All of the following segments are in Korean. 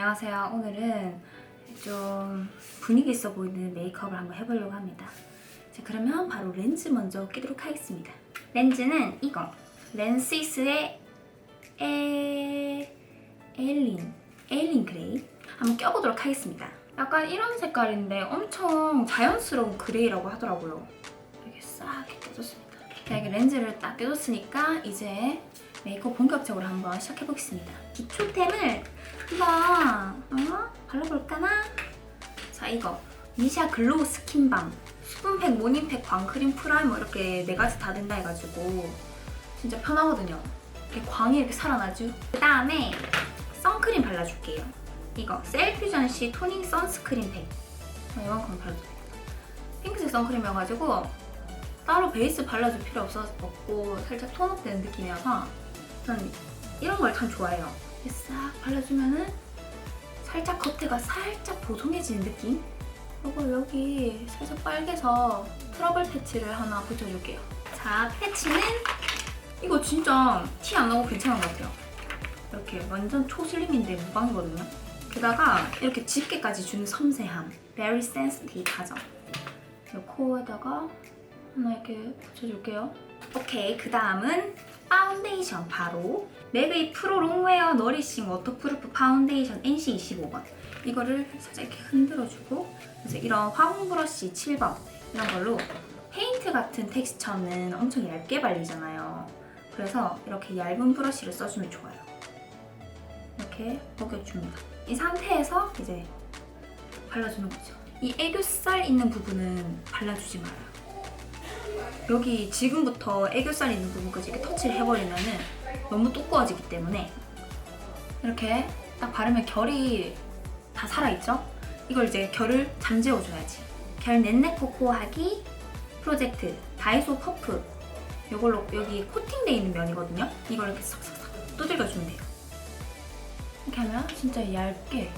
안녕하세요. 오늘은 좀 분위기 있어 보이는 메이크업을 한번 해보려고 합니다. 자, 그러면 바로 렌즈 먼저 끼도록 하겠습니다. 렌즈는 이거. 렌시스의 에... 에일린. 에일린 그레이. 한번 껴보도록 하겠습니다. 약간 이런 색깔인데 엄청 자연스러운 그레이라고 하더라고요. 이렇게 싹 껴줬습니다. 자, 이렇게 렌즈를 딱 껴줬으니까 이제 메이크업 본격적으로 한번 시작해보겠습니다. 기초템을 한번 어? 발라볼까나? 자 이거 니샤 글로우 스킨밤 수분팩, 모닝팩, 광크림, 프라이머 이렇게 네 가지 다 된다 해가지고 진짜 편하거든요. 이렇게 광이 이렇게 살아나죠? 그 다음에 선크림 발라줄게요. 이거 셀퓨전 시 토닝 선스크린 팩 어, 이만큼 발라줄게요. 핑크색 선크림이어가지고 따로 베이스 발라줄 필요 없었고 살짝 톤업되는 느낌이어서 저는 이런 걸 참 좋아해요. 싹 발라주면은 살짝 겉에가 살짝 보송해지는 느낌? 그리고 여기 살짝 빨개서 트러블 패치를 하나 붙여줄게요. 자, 패치는 이거 진짜 티 안 나고 괜찮은 것 같아요. 이렇게 완전 초슬림인데 무광이거든요. 게다가 이렇게 집게까지 주는 섬세함. Very sensitive 하죠. 이 코에다가 하나 이렇게 붙여줄게요. 오케이, 그 다음은 파운데이션 바로 맥의 프로 롱웨어 너리싱 워터프루프 파운데이션 NC25번. 이거를 살짝 이렇게 흔들어주고 그래서 이런 화공 브러쉬 7번 이런 걸로 페인트 같은 텍스처는 엄청 얇게 발리잖아요. 그래서 이렇게 얇은 브러쉬를 써주면 좋아요. 이렇게 먹여줍니다. 이 상태에서 이제 발라주는 거죠. 이 애교살 있는 부분은 발라주지 말아요 여기 지금부터 애교살 있는 부분까지 이렇게 터치를 해버리면은 너무 두꺼워지기 때문에 이렇게 딱 바르면 결이 다 살아있죠? 이걸 이제 결을 잠재워줘야지. 결 넷넷 코코하기 프로젝트 다이소 퍼프 이걸로 여기 코팅돼 있는 면이거든요. 이걸 이렇게 싹싹싹 두들겨주면 돼요. 이렇게 하면 진짜 얇게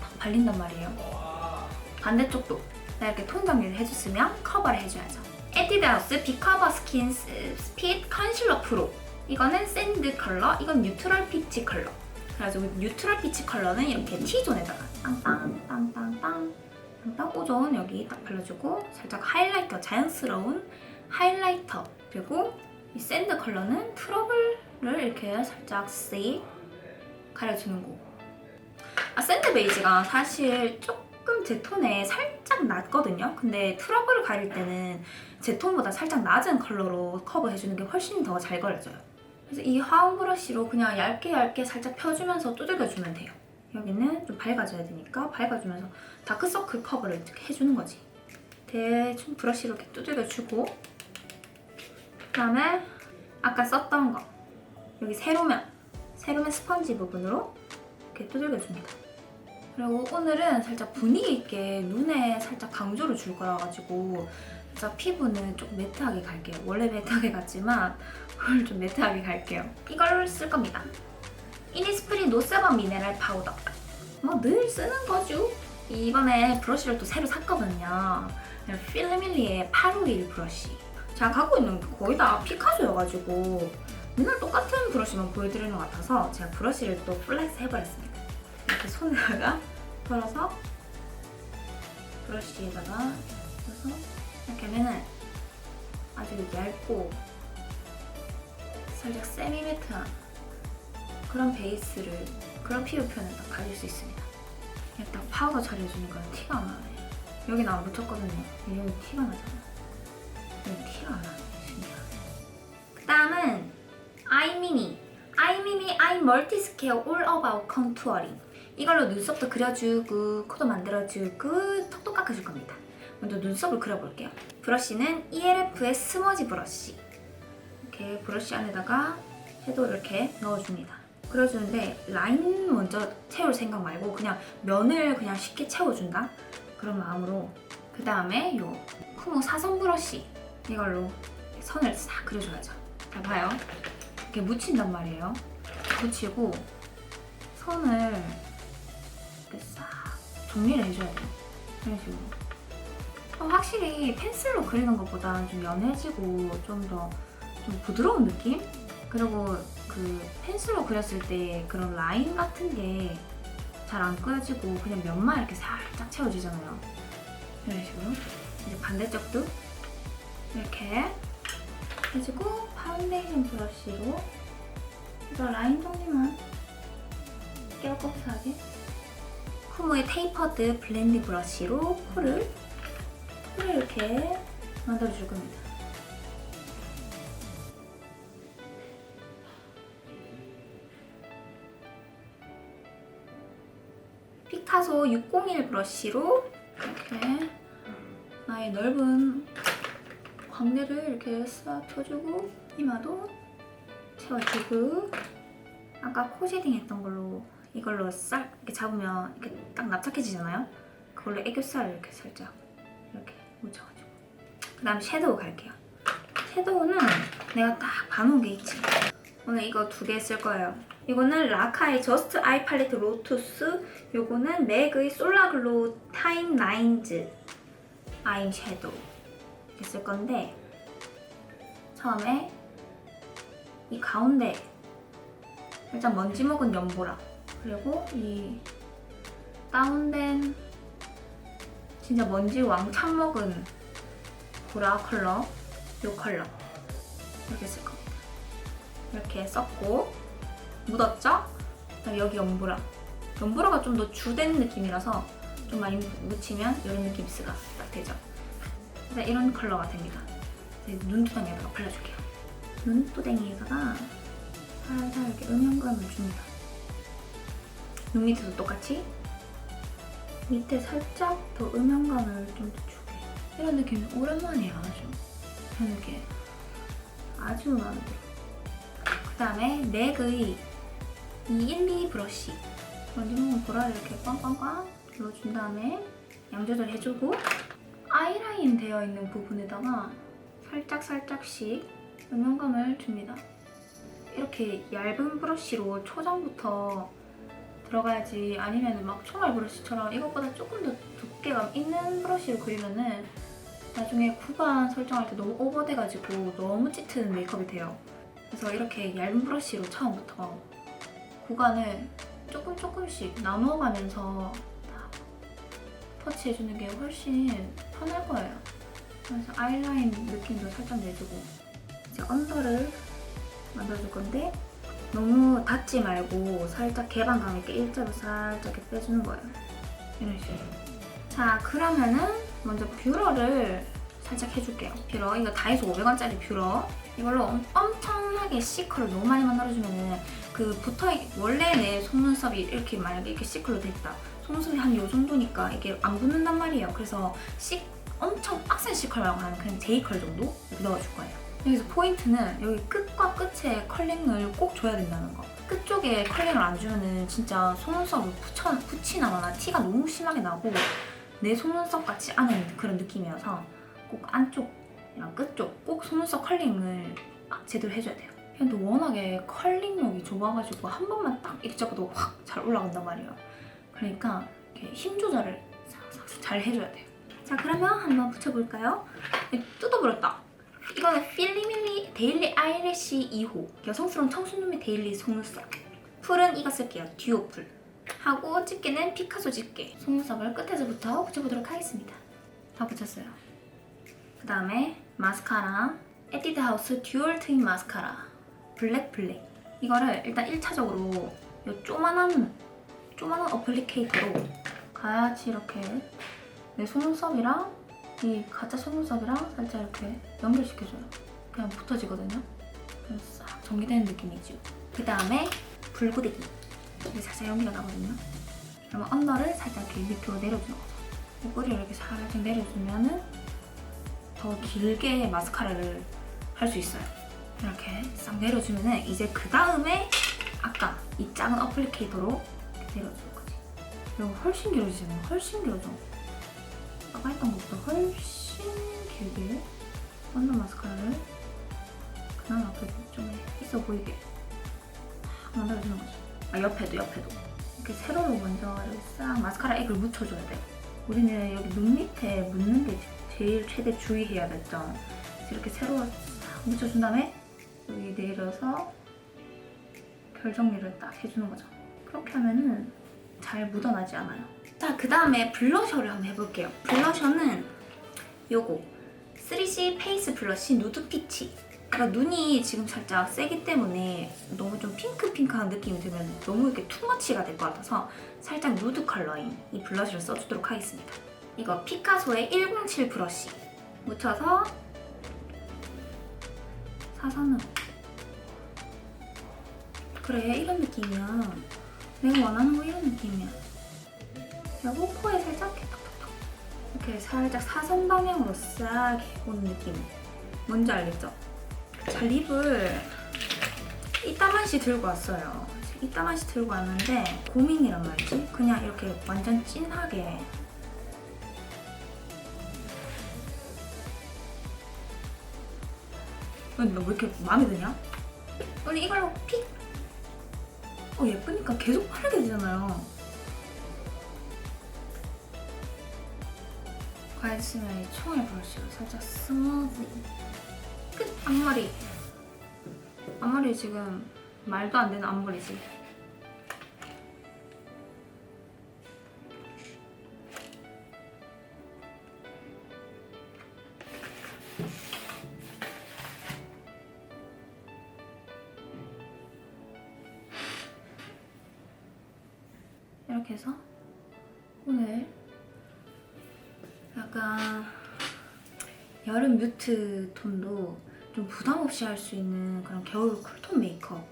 딱 발린단 말이에요. 반대쪽도 이렇게 톤 정리를 해줬으면 커버를 해줘야죠. 에뛰드하우스 비커버 스킨 스핏 컨실러 프로. 이거는 샌드 컬러, 이건 뉴트럴 피치 컬러. 그래가지고 뉴트럴 피치 컬러는 이렇게 T존에다가 빵빵 빵빵빵 빵빵 오존 여기 딱 발라주고 살짝 하이라이터 자연스러운 하이라이터 그리고 이 샌드 컬러는 트러블을 이렇게 살짝 씩 가려주는 거. 아, 샌드 베이지가 사실 조금 제 톤에 살짝 낮거든요 근데 트러블을 가릴 때는 제 톤보다 살짝 낮은 컬러로 커버해주는 게 훨씬 더 잘 걸려져요. 그래서 이 화운 브러쉬로 그냥 얇게 얇게 살짝 펴주면서 두들겨주면 돼요. 여기는 좀 밝아져야 되니까 밝아주면서 다크서클 커버를 해주는 거지. 대충 브러쉬로 이렇게 두들겨주고 그다음에 아까 썼던 거 여기 세로면 세로면 스펀지 부분으로 이렇게 두들겨줍니다. 그리고 오늘은 살짝 분위기 있게 눈에 살짝 강조를 줄 거라 가지고 진짜 피부는 좀 매트하게 갈게요. 원래 매트하게 갔지만 오늘 좀 매트하게 갈게요. 이걸 쓸 겁니다. 이니스프리 노세범 미네랄 파우더. 뭐 늘 쓰는 거죠. 이번에 브러쉬를 또 새로 샀거든요. 필리밀리의 851 브러쉬. 제가 갖고 있는 게 거의 다 피카소여가지고 맨날 똑같은 브러쉬만 보여드리는 것 같아서 제가 브러쉬를 또 플렉스 해버렸습니다. 이렇게 손에다가 털어서 브러쉬에다가 해서 이렇게 하면은 아주 얇고 살짝 세미매트한 그런 베이스를 그런 피부 표현을 딱 가질 수 있습니다. 딱 파우더 처리해주니까 티가 안 나네. 여기는 안 붙였거든요. 여기 티가 나잖아. 여기 티가 안 나네. 그 다음은 아이미니. 아이미니 아이 멀티스케어 올 어바웃 컨투어링. 이걸로 눈썹도 그려주고 코도 만들어주고 턱도 깎아줄 겁니다. 먼저 눈썹을 그려볼게요. 브러쉬는 ELF의 스머지 브러쉬. 이렇게 브러쉬 안에다가 섀도우를 이렇게 넣어줍니다. 그려주는데 라인 먼저 채울 생각 말고 그냥 면을 그냥 쉽게 채워준다? 그런 마음으로 그 다음에 요 쿠모 사선 브러쉬 이걸로 선을 싹 그려줘야죠. 자 봐요. 이렇게 묻힌단 말이에요. 묻히고 선을 정리를 해줘야 돼요. 이런 식으로. 어, 확실히 펜슬로 그리는 것보다 좀 연해지고 좀 더 좀 부드러운 느낌? 그리고 그 펜슬로 그렸을 때 그런 라인 같은 게 잘안 꺼지고 그냥 면만 이렇게 살짝 채워지잖아요. 이런 식으로. 이제 반대쪽도 이렇게 해주고 파운데이션 브러쉬로 이거 라인 정리만 깨끗하게 쿠모의 테이퍼드 블렌딩 브러쉬로 코를 코를 이렇게 만들어줄 겁니다. 피카소 601 브러쉬로 이렇게 나의 넓은 광대를 이렇게 싹 펴주고 이마도 채워주고 아까 코 쉐딩 했던 걸로 이걸로 싹 이렇게 잡으면 이렇게 딱 납작해지잖아요? 그걸로 애교살 이렇게 살짝 이렇게 묻혀가지고. 그 다음 섀도우 갈게요. 섀도우는 내가 딱 봐놓은 게 있지 오늘 이거 두 개 쓸 거예요. 이거는 라카의 저스트 아이 팔레트 로투스 요거는 맥의 솔라글로우 타임 라인즈 아이 섀도우 쓸 건데 처음에 이 가운데 살짝 먼지 먹은 연보라 그리고 이 다운된 진짜 먼지 왕창 먹은 보라 컬러 이 컬러. 이렇게 쓸 겁니다 이렇게 썼고 묻었죠? 여기 연보라. 연보라가 좀 더 주된 느낌이라서 좀 많이 묻히면 이런 느낌 스가 딱 되죠. 그래서 이런 컬러가 됩니다. 눈두덩이에다가 발라줄게요. 눈두덩이에다가 살살 이렇게 음영감을 줍니다 눈 밑에도 똑같이? 밑에 살짝 더 음영감을 좀 더 주게. 이런 느낌이 오랜만이에요 아주. 이렇게 아주 마음에 들어요 그 다음에 맥의 212 브러쉬. 먹은 보라를 이렇게 꽝꽝꽝 눌러준 다음에 양 조절 해주고 아이라인 되어 있는 부분에다가 살짝 살짝씩 음영감을 줍니다. 이렇게 얇은 브러쉬로 초장부터 들어가야지 아니면 막 총알 브러쉬처럼 이것보다 조금 더 두께감 있는 브러쉬로 그리면은 나중에 구간 설정할 때 너무 오버돼가지고 너무 짙은 메이크업이 돼요. 그래서 이렇게 얇은 브러쉬로 처음부터 구간을 조금 조금씩 나눠가면서 다 터치해주는 게 훨씬 편할 거예요. 그래서 아이라인 느낌도 살짝 내주고 이제 언더를 만들어줄 건데 너무 닿지 말고 살짝 개방감 있게 일자로 살짝 이렇게 빼주는 거예요. 이런 식으로. 자 그러면은 먼저 뷰러를 살짝 해줄게요. 뷰러 이거 다이소 500원짜리 뷰러 이걸로 엄- 엄청나게 C컬을 너무 많이 만들어주면은 그 붙어 원래 내 속눈썹이 이렇게 만약에 이렇게 C컬로 됐다. 속눈썹이 한 요 정도니까 이게 안 붙는단 말이에요. 그래서 C 엄청 빡센 말고 한 그냥 J컬 정도 넣어줄 거예요. 여기서 포인트는 여기 끝과 끝에 컬링을 꼭 줘야 된다는 거. 끝쪽에 컬링을 안 주면은 진짜 속눈썹을 붙여, 붙이나거나 티가 너무 심하게 나고 내 속눈썹 같지 않은 그런 느낌이어서 꼭 안쪽이랑 끝쪽 꼭 속눈썹 컬링을 제대로 해줘야 돼요. 근데 워낙에 컬링력이 좁아가지고 한 번만 딱 이렇게 잡아도 확 잘 올라간단 말이에요. 그러니까 힘 조절을 잘 해줘야 돼요. 자 그러면 한번 붙여볼까요? 네, 뜯어버렸다. 이거는 필리밀리 데일리 아이래쉬 2호. 여성스러운 청순눈의 데일리 속눈썹. 풀은 이거 쓸게요. 듀오 풀 하고 집게는 피카소 집게. 속눈썹을 끝에서부터 붙여보도록 하겠습니다. 다 붙였어요. 그 다음에 마스카라. 에뛰드 하우스 듀얼 트윈 마스카라. 블랙 블랙. 이거를 일단 1차적으로 이 조만한 조만한 어플리케이터로 같이 이렇게 내 속눈썹이랑 이 가짜 속눈썹이랑 살짝 이렇게 연결시켜줘요. 그냥 붙어지거든요. 그래서 싹 정리되는 느낌이죠. 그 다음에 불고데기. 여기 살짝 연기가 나거든요. 그러면 언더를 살짝 이렇게 밑으로 내려주는 거죠. 꼬리를 이렇게 살짝 내려주면은 더 길게 마스카라를 할 수 있어요. 이렇게 싹 내려주면은 이제 그 다음에 아까 이 작은 어플리케이터로 내려줄 거지. 이거 훨씬 길어지잖아요. 훨씬 길어져. 아까 했던 것보다 훨씬 길게 언더 마스카라를 그나마 앞에 좀 있어 보이게 딱 만들어주는 거죠. 아 옆에도 옆에도 이렇게 세로로 먼저 싹 마스카라 액을 묻혀줘야 돼요. 우리는 여기 눈 밑에 묻는 게 제일 최대 주의해야 됐죠. 그래서 이렇게 세로로 싹 묻혀준 다음에 여기 내려서 결 정리를 딱 해주는 거죠. 그렇게 하면은 잘 묻어나지 않아요. 자, 그 다음에 블러셔를 한번 해볼게요. 블러셔는 요거 3C 페이스 블러쉬 누드 피치. 그러니까 눈이 지금 살짝 세기 때문에 너무 좀 핑크핑크한 느낌이 들면 너무 이렇게 투머치가 될 것 같아서 살짝 누드 컬러인 이 블러셔를 써주도록 하겠습니다. 이거 피카소의 107 브러쉬 묻혀서 사선으로 그래 이런 느낌이야 내가 원하는 거 이런 느낌이야 그리고 코에 살짝 이렇게 살짝 사선 방향으로 싹 오는 느낌 뭔지 알겠죠? 자 립을 이따만시 들고 왔어요 이따만시 들고 왔는데 고민이란 말이지 그냥 이렇게 완전 진하게 근데 너왜 이렇게 마음에 드냐? 언니 이걸로 픽! 어 예쁘니까 계속 바르게 되잖아요 스멜 총알 브러쉬로 살짝 스무디 끝! 앞머리. 앞머리 지금 말도 안 되는 앞머리지. 이렇게 해서 오늘 여름 뮤트 톤도 좀 부담 없이 할 수 있는 그런 겨울 쿨톤 메이크업이라고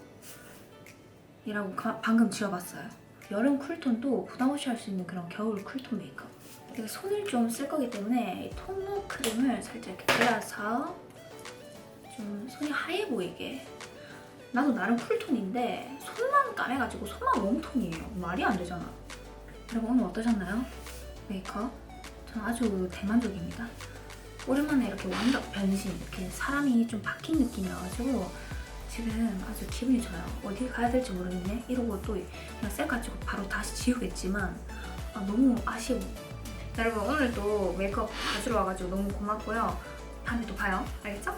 가- 방금 지어봤어요. 여름 쿨톤도 부담 없이 할 수 있는 그런 겨울 쿨톤 메이크업. 내가 손을 좀 쓸 거기 때문에 이 톤너 크림을 살짝 이렇게 발라서 좀 손이 하얘 보이게. 나도 나름 쿨톤인데 손만 까매가지고 손만 웜톤이에요. 말이 안 되잖아. 여러분 오늘 어떠셨나요? 메이크업? 저는 아주 대만족입니다. 오랜만에 이렇게 완벽 변신, 이렇게 사람이 좀 바뀐 느낌이어가지고 지금 아주 기분이 좋아요. 어디 가야 될지 모르겠네. 이러고 또 그냥 셀 가지고 바로 다시 지우겠지만 아, 너무 아쉬워. 여러분 오늘도 메이크업 가지러 와가지고 너무 고맙고요. 다음에 또 봐요. 알겠죠?